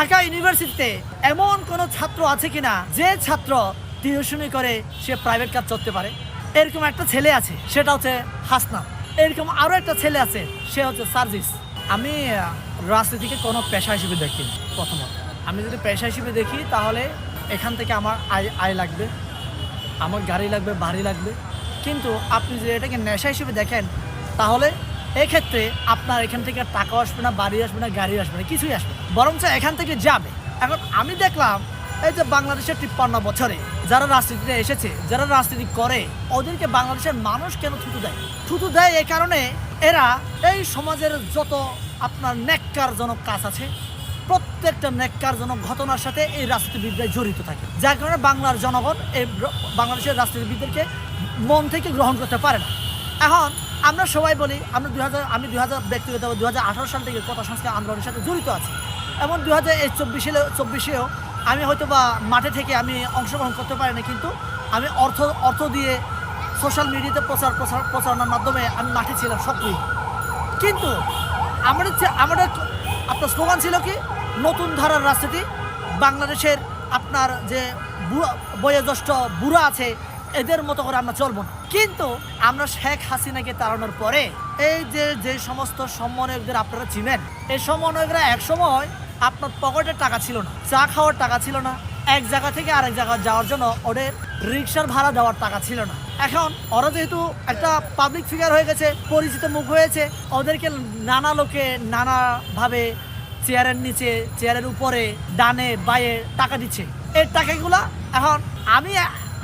ঢাকা ইউনিভার্সিটিতে এমন কোনো ছাত্র আছে কিনা? যে ছাত্র টিউশনি করে সে প্রাইভেট কাজ করতে পারে। এরকম একটা ছেলে আছে, সেটা হচ্ছে হাসনা এরকম আরও একটা ছেলে আছে, সে হচ্ছে সার্জিস। আমি রাজনীতিকে কোনো পেশা হিসেবে দেখি প্রথমত। আমি যদি পেশা হিসেবে দেখি, তাহলে এখান থেকে আমার আয় আয় লাগবে। আমার গাড়ি লাগবে, বাড়ি লাগবে। কিন্তু আপনি যদি এটাকে নেশা হিসেবে দেখেন, তাহলে এক্ষেত্রে আপনার এখান থেকে টাকা আসবে না, বাড়ি আসবে না, গাড়ি আসবে না, কিছুই আসবে না। বরঞ্চ এখান থেকে যাবে। এখন আমি দেখলাম, এই যে বাংলাদেশের তিপ্পান্ন বছরে যারা রাজনীতিতে এসেছে, যারা রাজনীতি করে, ওদেরকে বাংলাদেশের মানুষ কেন থুতু দেয়? থুতু দেয় এই কারণে এরা এই সমাজের যত আপনার নেককারজনক কাজ আছে, প্রত্যেকটা নেককারজনক ঘটনার সাথে এই রাজনীতিবিদরা জড়িত থাকে। যার কারণে বাংলার জনগণ এই বাংলাদেশের রাজনীতিবিদদেরকে মন থেকে গ্রহণ করতে পারে না। এখন আমরা সবাই বলি, আমরা দু হাজার আমি দু হাজার ব্যক্তিগত দু হাজার আঠারো সাল থেকে কথা সংস্কার আন্দোলনের সাথে জড়িত আছি। এবং দু হাজার চব্বিশে চব্বিশেও আমি হয়তো বা মাঠে থেকে আমি অংশগ্রহণ করতে পারি না কিন্তু আমি অর্থ অর্থ দিয়ে সোশ্যাল মিডিয়াতে প্রচার প্রচার, প্রচারণার মাধ্যমে আমি মাঠে ছিলাম সক্রিয়। কিন্তু আমাদের আমাদের আপনার স্লোগান ছিল কি? নতুন ধারার রাজনীতি। বাংলাদেশের আপনার যে বয়োজ্যেষ্ঠ বুড়া আছে এদের মতো করে আমরা চলবো না। কিন্তু আমরা শেখ হাসিনাকে তাড়ানোর পরে এই যে যে সমস্ত সমন্বয়কদের আপনারা চিনেন, এই সমন্বয়করা এক সময় আপনার পকেটের টাকা ছিল না, চা খাওয়ার টাকা ছিল না, এক জায়গা থেকে আরেক জায়গা যাওয়ার জন্য ওদের রিক্সার ভাড়া দেওয়ার টাকা ছিল না। এখন ওরা যেহেতু একটা পাবলিক ফিগার হয়ে গেছে, পরিচিত মুখ হয়েছে, ওদেরকে নানা লোকে নানাভাবে চেয়ারের নিচে, চেয়ারের উপরে, ডানে, বায়ে টাকা দিচ্ছে। এই টাকাগুলা এখন আমি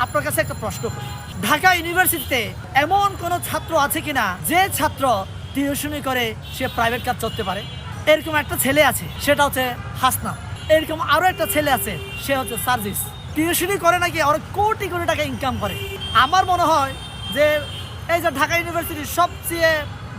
আপনার কাছে একটা প্রশ্ন করি। ঢাকা ইউনিভার্সিটিতে এমন কোনো ছাত্র আছে কিনা যে ছাত্র টিউশনি করে সে প্রাইভেট কাজ করতে পারে? এরকম একটা ছেলে আছে, সেটা হচ্ছে হাসনা এরকম আরও একটা ছেলে আছে, সে হচ্ছে সার্জিস। টিউশনি করে নাকি ওরা কোটি কোটি টাকা ইনকাম করে। আমার মনে হয় যে এই যে ঢাকা ইউনিভার্সিটির সবচেয়ে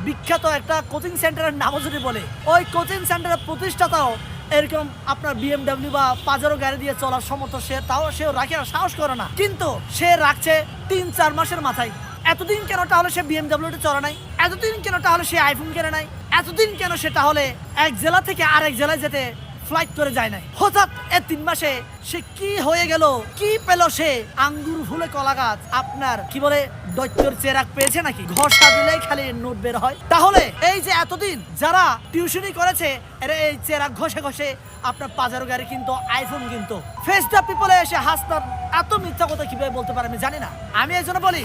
বিখ্যাত একটা কোচিং সেন্টারের নামও যদি বলে, ওই কোচিং সেন্টারের প্রতিষ্ঠাতাও এরকম আপনার বিএমডাব্লিউ বা পাজারো গাড়ি দিয়ে চলার সমর্থ সে, তাও সেও রাখে সাহস করে না। কিন্তু সে রাখছে তিন চার মাসের মাথায়। এতদিন কেন তাহলে সে বিএমডাব্লিউটা চলে নাই? এতদিন কেন তাহলে সে আইফোন কেনে নাই? এতদিন কেন সে তাহলে এক জেলা থেকে আরেক জেলায় যেতে ফ্লাইট করে যায় নাই। হঠাৎ এ তিন মাসে সে কি হয়ে গেল? কি পেল সে? আঙ্গুর ফুলে কলা গাছ। আপনার কি বলে, দৈত্যর চেরাক পেয়েছে নাকি? ঘষা দিলেই খালি নোট বের হয়। তাহলে এই যে এতদিন যারা টিউশনি করেছে, এরা এই চেরাক ঘষে ঘষে আপনার পাজারো গাড়ি কিন্তু আইফোন কিন্তু। ফেস দ্য পিপলে এসে হাসতার এত মিথ্যা কথা কীভাবে বলতে পারে আমি জানি না। আমি এই জন্য বলি,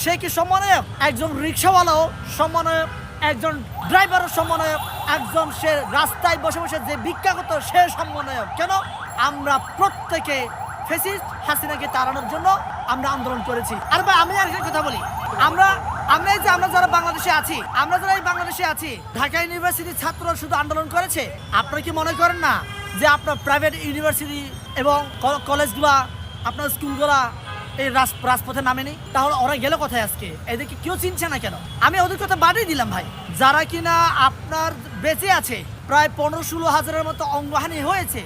সে কি সমন্বয়ক? একজন রিক্সাওয়ালাও সমন্বয়ক, একজন ড্রাইভারও সমন্বয়ক। একজন সে রাস্তায় বসে বসে যে ভিক্ষা করতো, সে সমন্বয়ক কেন? আমরা প্রত্যেকে ফেসিস্ট হাসিনাকে তাড়ানোর জন্য আমরা আন্দোলন করেছি। আর ভাই, আমি আরেকটা কথা বলি। আমরা আমরা এই যে আমরা যারা বাংলাদেশে আছি, আমরা যারা এই বাংলাদেশে আছি, ঢাকা ইউনিভার্সিটির ছাত্ররা শুধু আন্দোলন করেছে? আপনারা কি মনে করেন না যে আপনার প্রাইভেট ইউনিভার্সিটি এবং কলেজগুলা আপনার স্কুলগুলা এই রাজ- রাজপথে নামেনি তাহলে ওরা গেল কোথায় আজকে? এদেরকে কেউ চিনছে না কেন? আমি ওদের কথা বাড়িয়ে দিলাম ভাই। যারা কিনা আপনার বেঁচে আছে, প্রায় পনেরো ষোলো হাজারের মতো অঙ্গহানি হয়েছে,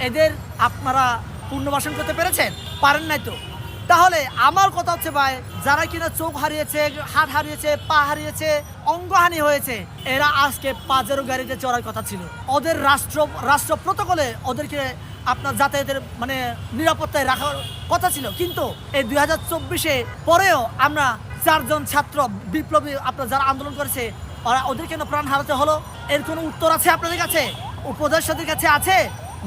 এদের আপনারা পুনর্বাসন করতে পেরেছেন? পারেন নাই তো? তাহলে আমার কথা হচ্ছে ভাই, যারা কিনা চোখ হারিয়েছে, হাত হারিয়েছে, পা হারিয়েছে, অঙ্গহানি হয়েছে, এরা আজকে পাজেরো গাড়িতে চড়ার কথা ছিল। ওদের রাষ্ট্র রাষ্ট্র প্রটোকলে ওদেরকে আপনার যাতায়াতের মানে নিরাপত্তায় রাখার কথা ছিল। কিন্তু এই দুই হাজার চব্বিশে পরেও আমরা চারজন ছাত্র বিপ্লবী আপনার যারা আন্দোলন করেছে, ওরা ওদের কেন প্রাণ হারাতে হলো? এর কোনো উত্তর আছে আপনাদের কাছে? উপদেষ্টাদের কাছে আছে?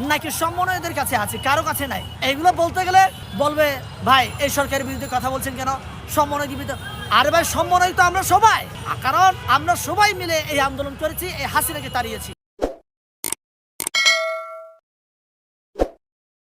নাকি সমন্বয়দের কাছে আছে? কারও কাছে নাই? এগুলো বলতে গেলে বলবে, ভাই, এই সরকারের বিরুদ্ধে কথা বলছেন কেন? সমন্বয় বিরুদ্ধে আরে ভাই, সমন্বয় তো আমরা সবাই। কারণ আমরা সবাই মিলে এই আন্দোলন করেছি, এই হাসিনাকে তাড়িয়েছি।